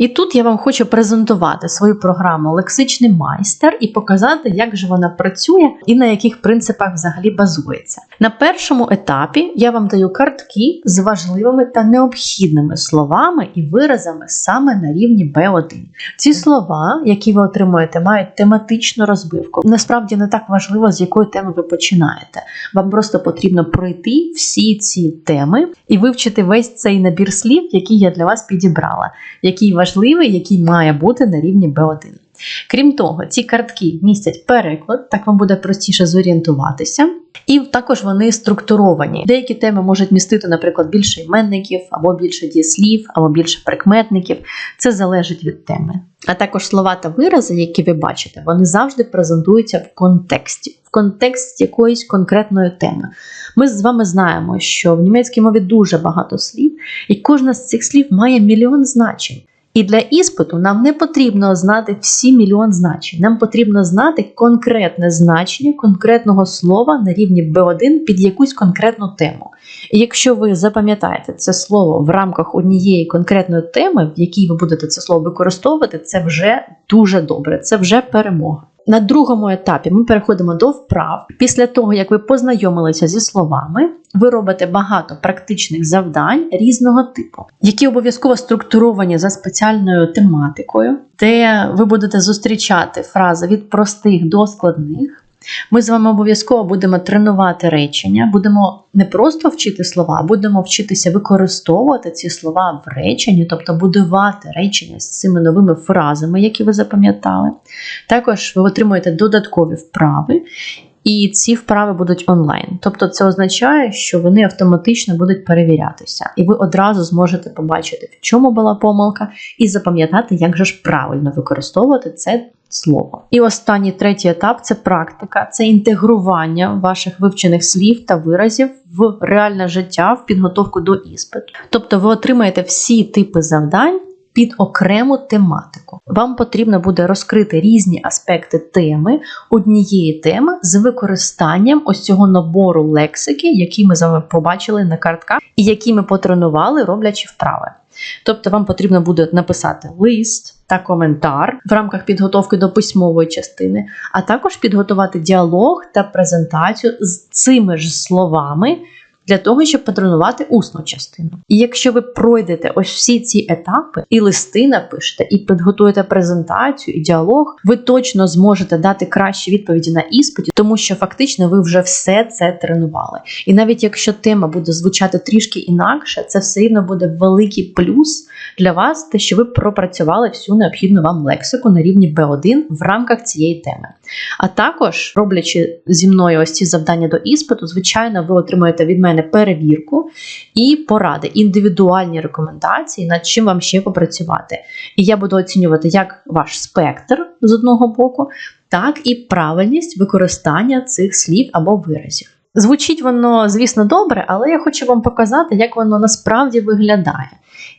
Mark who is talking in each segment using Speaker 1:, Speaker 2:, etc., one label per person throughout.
Speaker 1: І тут я вам хочу презентувати свою програму Лексичний майстер і показати, як же вона працює і на яких принципах взагалі базується. На першому етапі я вам даю картки з важливими та необхідними словами і виразами саме на рівні B1. Ці слова, які ви отримуєте, мають тематичну розбивку. Насправді не так важливо, з якої теми ви починаєте. Вам просто потрібно пройти всі ці теми і вивчити весь цей набір слів, який я для вас підібрала, який важливий, який має бути на рівні B1. Крім того, ці картки містять переклад, так вам буде простіше зорієнтуватися. І також вони структуровані. Деякі теми можуть містити, наприклад, більше іменників, або більше дієслів, або більше прикметників. Це залежить від теми. А також слова та вирази, які ви бачите, вони завжди презентуються в контексті, в контексті якоїсь конкретної теми. Ми з вами знаємо, що в німецькій мові дуже багато слів, і кожна з цих слів має мільйон значень. І для іспиту нам не потрібно знати всі мільйон значень. Нам потрібно знати конкретне значення конкретного слова на рівні B1 під якусь конкретну тему. І якщо ви запам'ятаєте це слово в рамках однієї конкретної теми, в якій ви будете це слово використовувати, це вже дуже добре, це вже перемога. На другому етапі ми переходимо до вправ. Після того, як ви познайомилися зі словами, ви робите багато практичних завдань різного типу, які обов'язково структуровані за спеціальною тематикою, де ви будете зустрічати фрази від простих до складних. Ми з вами обов'язково будемо тренувати речення, будемо не просто вчити слова, а будемо вчитися використовувати ці слова в реченні, тобто будувати речення з цими новими фразами, які ви запам'ятали. Також ви отримуєте додаткові вправи. І ці вправи будуть онлайн. Тобто це означає, що вони автоматично будуть перевірятися, і ви одразу зможете побачити, в чому була помилка, і запам'ятати, як же ж правильно використовувати це слово. І останній третій етап це практика, це інтегрування ваших вивчених слів та виразів в реальне життя, в підготовку до іспиту. Тобто ви отримаєте всі типи завдань. Під окрему тематику вам потрібно буде розкрити різні аспекти теми однієї теми з використанням ось цього набору лексики, які ми з вами побачили на картках, і які ми потренували, роблячи вправи. Тобто вам потрібно буде написати лист та коментар в рамках підготовки до письмової частини, а також підготувати діалог та презентацію з цими ж словами. Для того, щоб потренувати усну частину. І якщо ви пройдете ось всі ці етапи, і листи напишете, і підготуєте презентацію, і діалог, ви точно зможете дати кращі відповіді на іспиті, тому що фактично ви вже все це тренували. І навіть якщо тема буде звучати трішки інакше, це все рівно буде великий плюс для вас, те, що ви пропрацювали всю необхідну вам лексику на рівні B1 в рамках цієї теми. А також, роблячи зі мною ось ці завдання до іспиту, звичайно, ви отримаєте від мене перевірку і поради, індивідуальні рекомендації, над чим вам ще попрацювати. І я буду оцінювати як ваш спектр з одного боку, так і правильність використання цих слів або виразів. Звучить воно, звісно, добре, але я хочу вам показати, як воно насправді виглядає.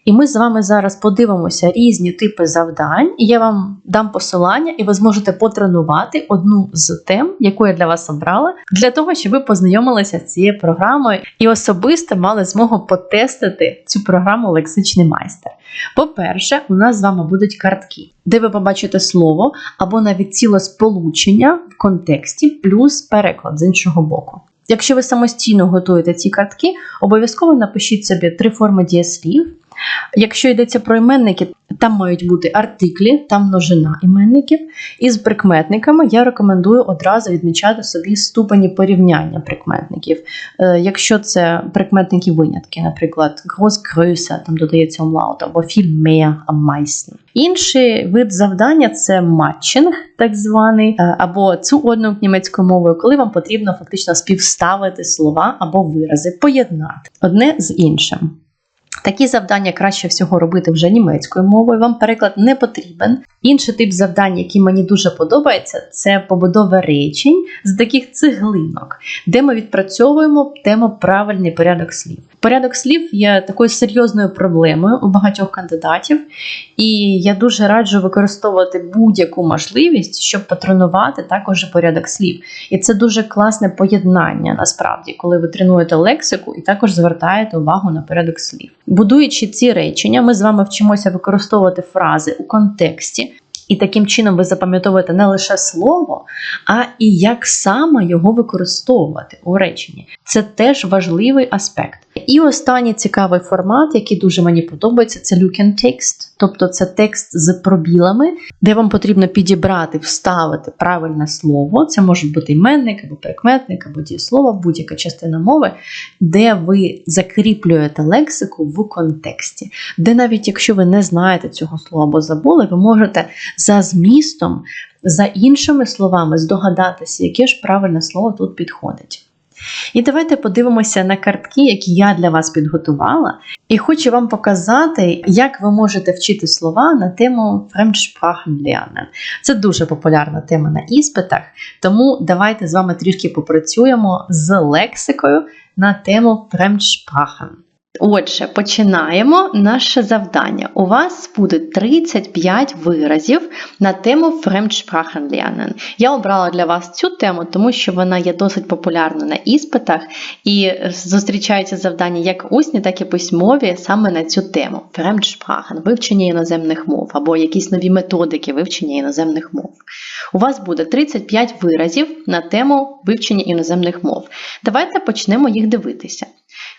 Speaker 1: І ми з вами зараз подивимося різні типи завдань, і я вам дам посилання, і ви зможете потренувати одну з тем, яку я для вас обрала, для того, щоб ви познайомилися з цією програмою і особисто мали змогу потестити цю програму Лексичний майстер. По-перше, у нас з вами будуть картки, де ви побачите слово або навіть ціле сполучення в контексті, плюс переклад з іншого боку. Якщо ви самостійно готуєте ці картки, обов'язково напишіть собі три форми дієслів. Якщо йдеться про іменники, там мають бути артиклі, там множина іменників. І з прикметниками я рекомендую одразу відмічати собі ступені порівняння прикметників. Е, якщо це прикметники винятки, наприклад, groß, größer, там додається умлаут, або viel mehr, am meisten. Інший вид завдання це матчинг, так званий, е, або zuordnung німецькою мовою, коли вам потрібно фактично співставити слова або вирази, поєднати одне з іншим. Такі завдання краще всього робити вже німецькою мовою. Вам переклад не потрібен. Інший тип завдань, який мені дуже подобається, це побудова речень з таких цеглинок, де ми відпрацьовуємо тему правильний порядок слів. Порядок слів є такою серйозною проблемою у багатьох кандидатів, і я дуже раджу використовувати будь-яку можливість, щоб потренувати також порядок слів. І це дуже класне поєднання насправді, коли ви тренуєте лексику і також звертаєте увагу на порядок слів. Будуючи ці речення, ми з вами вчимося використовувати фрази у контексті, і таким чином ви запам'ятовуєте не лише слово, а і як саме його використовувати у реченні. Це теж важливий аспект. І останній цікавий формат, який дуже мені подобається, це look and text, тобто це текст з пробілами, де вам потрібно підібрати, вставити правильне слово. Це може бути іменник або прикметник, або дієслово, будь-яка частина мови, де ви закріплюєте лексику в контексті, де навіть якщо ви не знаєте цього слова або забули, ви можете за змістом, за іншими словами здогадатися, яке ж правильне слово тут підходить. І давайте подивимося на картки, які я для вас підготувала, і хочу вам показати, як ви можете вчити слова на тему Fremdsprachenlernen. Це дуже популярна тема на іспитах, тому давайте з вами трішки попрацюємо з лексикою на тему Fremdsprachen. Отже, починаємо наше завдання. У вас буде 35 виразів на тему Fremdsprachenlernen. Я обрала для вас цю тему, тому що вона є досить популярна на іспитах і зустрічаються завдання як усні, так і письмові саме на цю тему. Fremdsprachen – вивчення іноземних мов або якісь нові методики вивчення іноземних мов. У вас буде 35 виразів на тему вивчення іноземних мов. Давайте почнемо їх дивитися.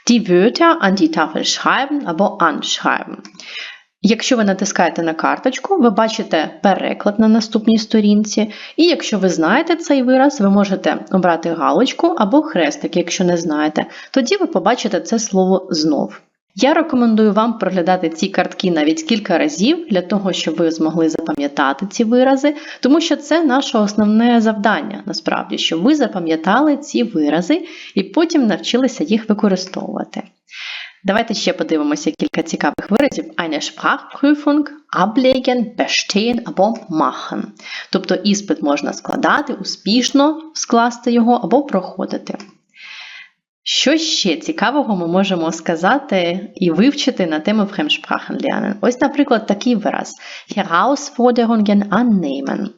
Speaker 1: Die Wörter an die Tafel schreiben або anschreiben. Якщо ви натискаєте на карточку, ви бачите переклад на наступній сторінці. І якщо ви знаєте цей вираз, ви можете обрати галочку або хрестик, якщо не знаєте, тоді ви побачите це слово знов. Я рекомендую вам проглядати ці картки навіть кілька разів для того, щоб ви змогли запам'ятати ці вирази, тому що це наше основне завдання, насправді, щоб ви запам'ятали ці вирази і потім навчилися їх використовувати. Давайте ще подивимося кілька цікавих виразів. Eine Sprachprüfung, ablegen, bestehen або machen. Тобто іспит можна складати, успішно скласти його або проходити. Що ще цікавого ми можемо сказати і вивчити на тему Fremdsprachenlernen? Ось, наприклад, такий вираз Herausforderungen annehmen.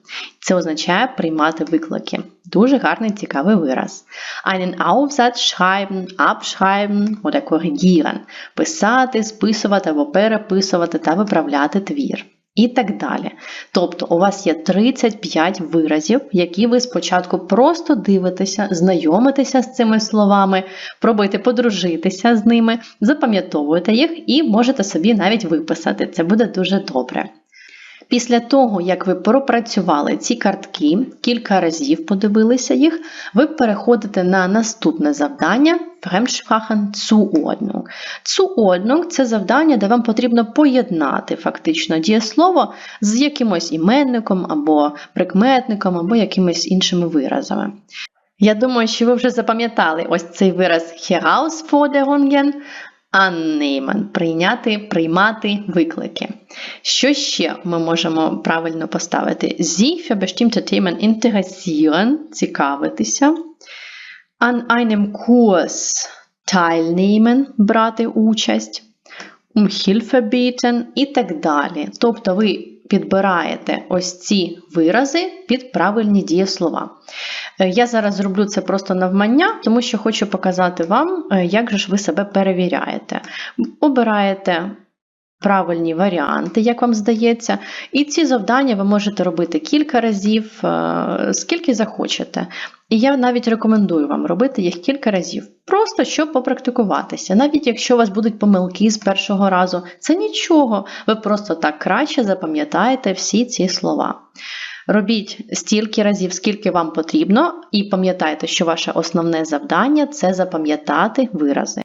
Speaker 1: Це означає приймати виклики. Дуже гарний цікавий вираз. Einen Aufsatz schreiben, abschreiben oder korrigieren. Писати, списувати або переписувати та виправляти твір. І так далі. Тобто, у вас є 35 виразів, які ви спочатку просто дивитеся, знайомитеся з цими словами, пробуйте подружитися з ними, запам'ятовуєте їх і можете собі навіть виписати. Це буде дуже добре. Після того, як ви пропрацювали ці картки, кілька разів подивилися їх, ви переходите на наступне завдання Fremdsprachen Zuordnung. Zuordnung – це завдання, де вам потрібно поєднати фактично дієслово з якимось іменником або прикметником, або якимись іншими виразами. Я думаю, що ви вже запам'ятали ось цей вираз Herausforderungen, annehmen – прийняти, приймати виклики. Що ще ми можемо правильно поставити? Sie für bestimmte Themen interessieren – цікавитися. An einem Kurs teilnehmen – брати участь. Um Hilfe beten і так далі. Тобто ви підбираєте ось ці вирази під правильні дієслова. Я зараз зроблю це просто навмання, тому що хочу показати вам, як же ж ви себе перевіряєте. Обираєте правильні варіанти, як вам здається, і ці завдання ви можете робити кілька разів, скільки захочете. І я навіть рекомендую вам робити їх кілька разів, просто щоб попрактикуватися. Навіть якщо у вас будуть помилки з першого разу, це нічого, ви просто так краще запам'ятаєте всі ці слова. Робіть стільки разів, скільки вам потрібно, і пам'ятайте, що ваше основне завдання це запам'ятати вирази.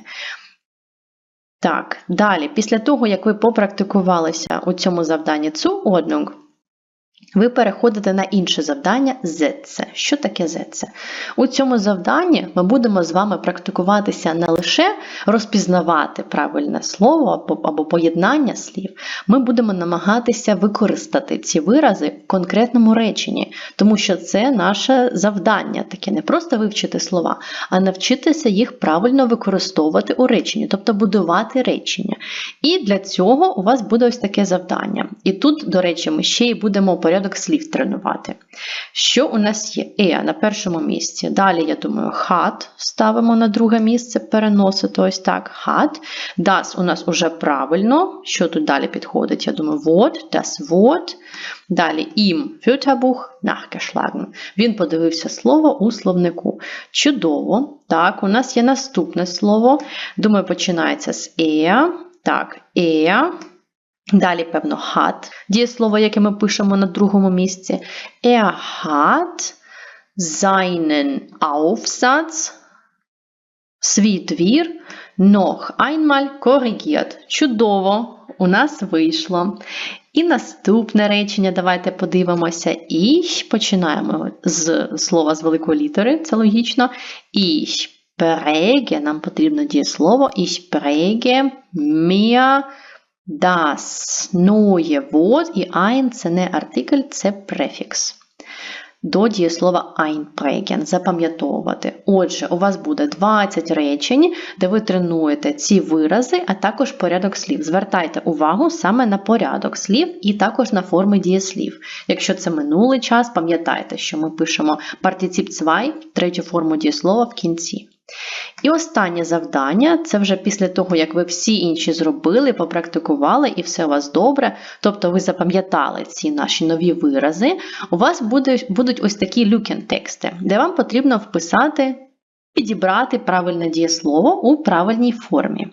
Speaker 1: Так, далі, після того, як ви попрактикувалися у цьому завданні однуг, ви переходите на інше завдання ZC. Що таке ZC? У цьому завданні ми будемо з вами практикуватися не лише розпізнавати правильне слово або поєднання слів, ми будемо намагатися використати ці вирази в конкретному реченні, тому що це наше завдання, таке не просто вивчити слова, а навчитися їх правильно використовувати у реченні, тобто будувати речення. І для цього у вас буде ось таке завдання. І тут, до речі, ми ще й будемо порядку порядок слів тренувати. Що у нас є? Е на першому місці. Далі, я думаю, hat ставимо на друге місце, переносити ось так. Hat. Das у нас уже правильно. Що тут далі підходить? Я думаю, Wort, das Wort. Далі ihm Wörterbuch nachgeschlagen. Він подивився слово у словнику. Чудово. Так, у нас є наступне слово. Думаю, починається з er. Так, er. Далі, певно, hat. Дієслово, яке ми пишемо на другому місці. Er hat seinen Aufsatz, свій твір, noch einmal korrigiert. Чудово! У нас вийшло. І наступне речення, давайте подивимося. Ich, починаємо з слова з великої літери, це логічно. Ich präge, нам потрібно дієслово. Ich präge mir das neue Wort. І ein – це не артикль, це префікс до дієслова einprägen, запам'ятовувати. Отже, у вас буде 20 речень, де ви тренуєте ці вирази, а також порядок слів. Звертайте увагу саме на порядок слів і також на форми дієслів. Якщо це минулий час, пам'ятайте, що ми пишемо партицип 2, третю форму дієслова в кінці. І останнє завдання це вже після того, як ви всі інші зробили, попрактикували і все у вас добре, тобто ви запам'ятали ці наші нові вирази, у вас буде, будуть ось такі люкен-тексти, де вам потрібно вписати, підібрати правильне дієслово у правильній формі.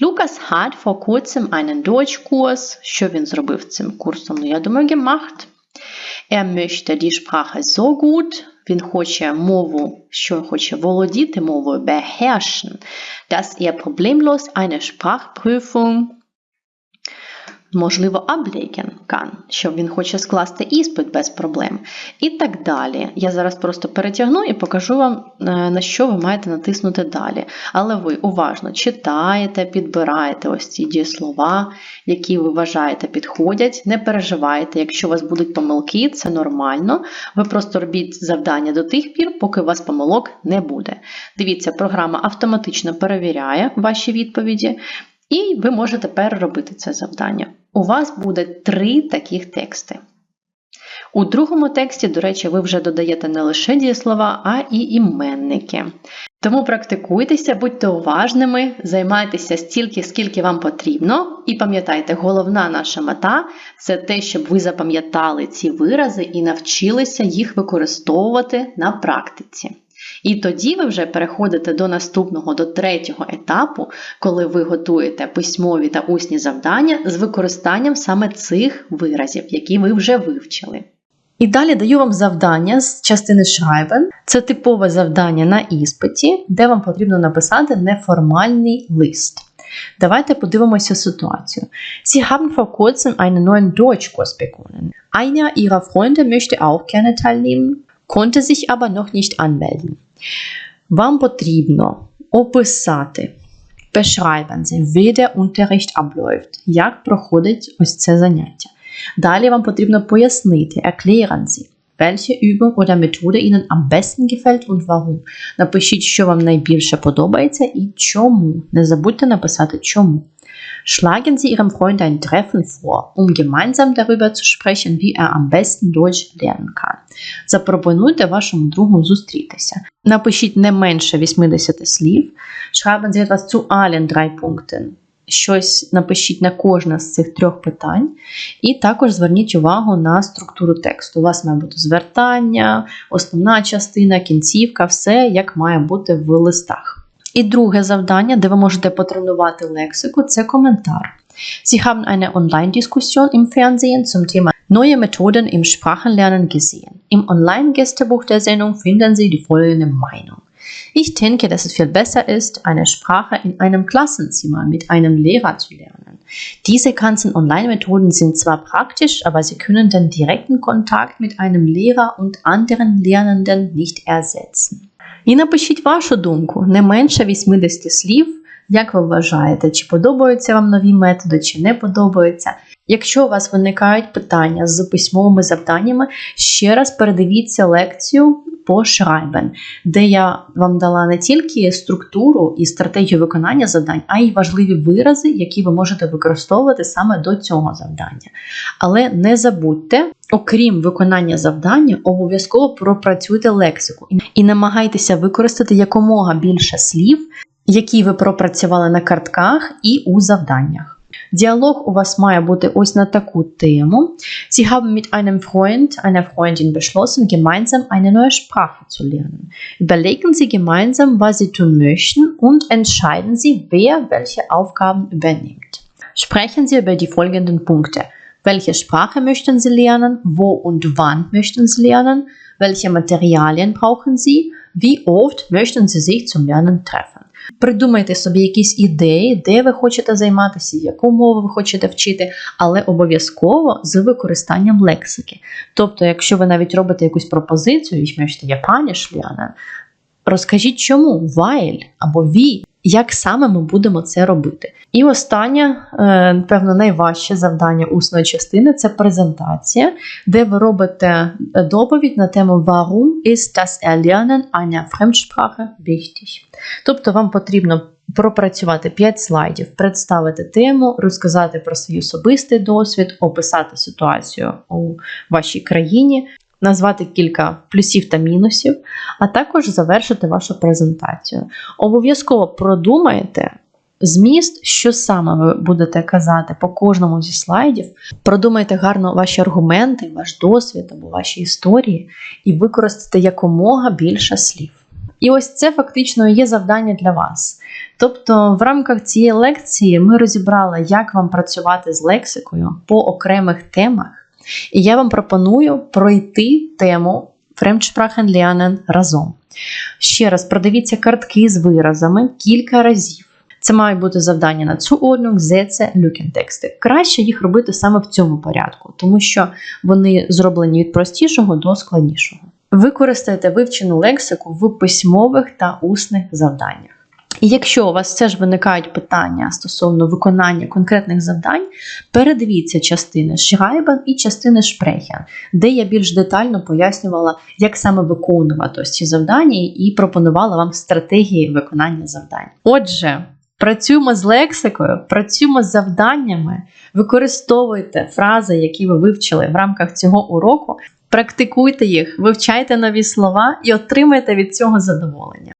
Speaker 1: Lukas hat vor kurzem einen Deutschkurs. Що він зробив цим курсом? Ну, я думаю, gemacht. Er möchte die Sprache so gut. Він хоче мову, що хоче володіти мовою beherrschen, dass er problemlos eine Sprachprüfung можливо, ablegen kann, що він хоче скласти іспит без проблем. І так далі. Я зараз просто перетягну і покажу вам, е, на що ви маєте натиснути далі. Але ви уважно читаєте, підбираєте ось ці дієслова, які ви вважаєте підходять. Не переживайте, якщо у вас будуть помилки, це нормально. Ви просто робіть завдання до тих пір, поки у вас помилок не буде. Дивіться, програма автоматично перевіряє ваші відповіді. І ви можете переробити це завдання. У вас буде три таких тексти. У другому тексті, до речі, ви вже додаєте не лише дієслова, а і іменники. Тому практикуйтеся, будьте уважними, займайтеся стільки, скільки вам потрібно. І пам'ятайте, головна наша мета це те, щоб ви запам'ятали ці вирази і навчилися їх використовувати на практиці. І тоді ви вже переходите до наступного, до третього етапу, коли ви готуєте письмові та усні завдання з використанням саме цих виразів, які ви вже вивчили. І далі даю вам завдання з частини Schreiben. Це типове завдання на іспиті, де вам потрібно написати неформальний лист. Давайте подивимося ситуацію. Sie haben vor kurzem einen neuen Deutschkurs begonnen. Einer ihrer Freunde möchte auch gerne teilnehmen, konnte sich aber noch nicht anmelden. Вам потрібно описати beschreiben wie der Unterricht abläuft, як проходить ось це заняття. Далі вам потрібно пояснити, erklären Sie, welche Übung oder Methode Ihnen am besten gefällt und warum. Напишіть, що вам найбільше подобається і чому. Не забудьте написати чому. Schlagen Sie Ihrem Freund ein Treffen vor, um gemeinsam darüber zu sprechen, wie er am besten Deutsch lernen kann. Запропонуйте вашому другу зустрітися. Напишіть не менше 80 слів. Schreiben Sie etwas zu allen drei Punkten. Щось напишіть на кожне з цих трьох питань, і також зверніть увагу на структуру тексту. У вас має бути звертання, основна частина, кінцівка, все як має бути в листах. І друге завдання, де ви можете потренувати лексику, це коментар. Sie haben eine Online-Diskussion im Fernsehen zum Thema Neue Methoden im Sprachenlernen gesehen. Im Online-Gästebuch der Sendung finden Sie die folgende Meinung. Ich denke, dass es viel besser ist, eine Sprache in einem Klassenzimmer mit einem Lehrer zu lernen. Diese ganzen Online-Methoden sind zwar praktisch, aber sie können den direkten Kontakt mit einem Lehrer und anderen Lernenden nicht ersetzen. І напишіть вашу думку не менше 80 слів, як ви вважаєте, чи подобаються вам нові методи, чи не подобаються. Якщо у вас виникають питання з письмовими завданнями, ще раз передивіться лекцію по Schreiben, де я вам дала не тільки структуру і стратегію виконання завдань, а й важливі вирази, які ви можете використовувати саме до цього завдання. Але не забудьте Окрім виконання завдання, обов'язково пропрацюйте лексику і- і намагайтеся використати якомога більше слів, які ви пропрацювали на картках і у завданнях. Діалог у вас має бути ось на таку тему. Sie haben mit einem Freund, einer Freundin beschlossen, gemeinsam eine neue Sprache zu lernen. Überlegen Sie gemeinsam, was Sie tun möchten und entscheiden Sie, wer welche Aufgaben übernimmt. Sprechen Sie über die folgenden Punkte. Welche Sprache möchten Sie lernen? Wo und wann möchten Sie lernen? Welche Materialien brauchen Sie? Wie oft möchten Sie sich zum Lernen treffen? Придумайте собі якісь ідеї, де ви хочете займатися, яку мову ви хочете вчити, але обов'язково з використанням лексики. Тобто, якщо ви навіть робите якусь пропозицію, візьмете я пані lernen, розкажіть чому, вайль або wie, як саме ми будемо це робити. І останнє, е, певно, найважче завдання усної частини це презентація, де ви робите е, доповідь на тему Warum ist das Erlernen einer Fremdsprache wichtig? Тобто вам потрібно пропрацювати 5 слайдів, представити тему, розказати про свій особистий досвід, описати ситуацію у вашій країні, назвати кілька плюсів та мінусів, а також завершити вашу презентацію. Обов'язково продумайте. Зміст, що саме ви будете казати по кожному зі слайдів, продумайте гарно ваші аргументи, ваш досвід або ваші історії і використайте якомога більше слів. І ось це фактично є завдання для вас. Тобто, в рамках цієї лекції ми розібрали, як вам працювати з лексикою по окремих темах, і я вам пропоную пройти тему Fremdsprachen lernen разом. Ще раз продивіться картки з виразами кілька разів. Це мають бути завдання на Zuordnung, Sätze, Lückentexte. Краще їх робити саме в цьому порядку, тому що вони зроблені від простішого до складнішого. Використайте вивчену лексику в письмових та усних завданнях. І якщо у вас все ж виникають питання стосовно виконання конкретних завдань, передивіться частини Schreiben і частини Sprechen, де я більш детально пояснювала, як саме виконувати ось ці завдання і пропонувала вам стратегії виконання завдань. Отже, працюємо з лексикою, працюємо з завданнями, використовуйте фрази, які ви вивчили в рамках цього уроку, практикуйте їх, вивчайте нові слова і отримайте від цього задоволення.